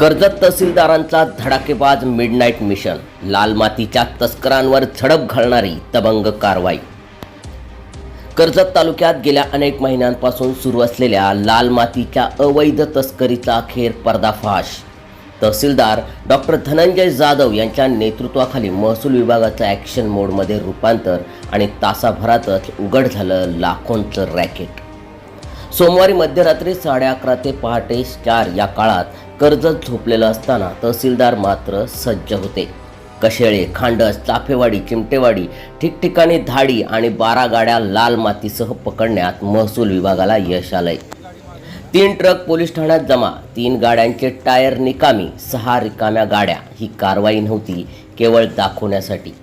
कर्जत तहसीलदारांचा धडाकेबाज midnight mission लाल मातीच्या तस्करांवर झडप घालणारी तबंग कारवाई. कर्जत तालुक्यात गेल्या अनेक महिन्यांपासून सुरू असलेल्या लाल मातीच्या अवैध तस्करीचा अखेर पर्दाफाश. तहसीलदार डॉक्टर धनंजय जाधव यांच्या नेतृत्वाखाली महसूल विभागाचं ॲक्शन मोडमध्ये रूपांतर आणि तासाभरातच उघड झालं लाखोंचं रॅकेट. सोमवारी मध्यरात्री साडे अकरा ते पहाटे चार या काळात कर्जत झोपलेलं असताना तहसीलदार मात्र सज्ज होते. कशेळे खांडस चाफेवाडी चिमटेवाडी ठिकठिकाणी धाडी आणि बारा गाड्या लाल मातीसह पकडण्यात महसूल विभागाला यश आलंय. तीन ट्रक पोलीस ठाण्यात जमा तीन गाड्यांचे टायर निकामी सहा रिकाम्या गाड्या. ही कारवाई नव्हती केवळ दाखवण्यासाठी.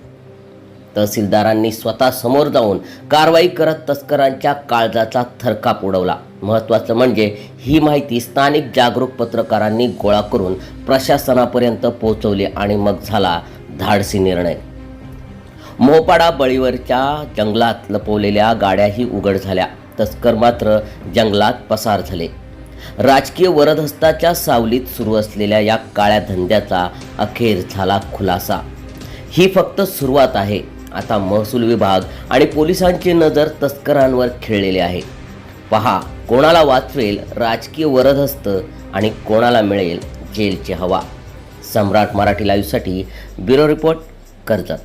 तहसीलदारांनी स्वतः समोर जाऊन कारवाई करत तस्करांच्या काळजाचा थरकाप उडवला. महत्त्वाचं म्हणजे ही माहिती स्थानिक जागरूक पत्रकारांनी गोळा करून प्रशासनापर्यंत पोहोचवली आणि मग झाला धाडसी निर्णय. मोपाडा बळीवरच्या जंगलात लपवलेल्या गाड्याही उघड झाल्या. तस्कर मात्र जंगलात पसार झाले. राजकीय वरदहस्ताच्या सावलीत सुरू असलेल्या या काळ्या धंद्याचा अखेर झाला खुलासा. ही फक्त सुरुवात आहे. आता महसूल विभाग आणि पोलिसांची नजर तस्करांवर खेळलेली आहे. पहा कोणाला वाचवेल राजकीय वरदहस्त आणि कोणाला मिळेल जेलची हवा. सम्राट मराठी लाईव्हसाठी ब्युरो रिपोर्ट कर्जत.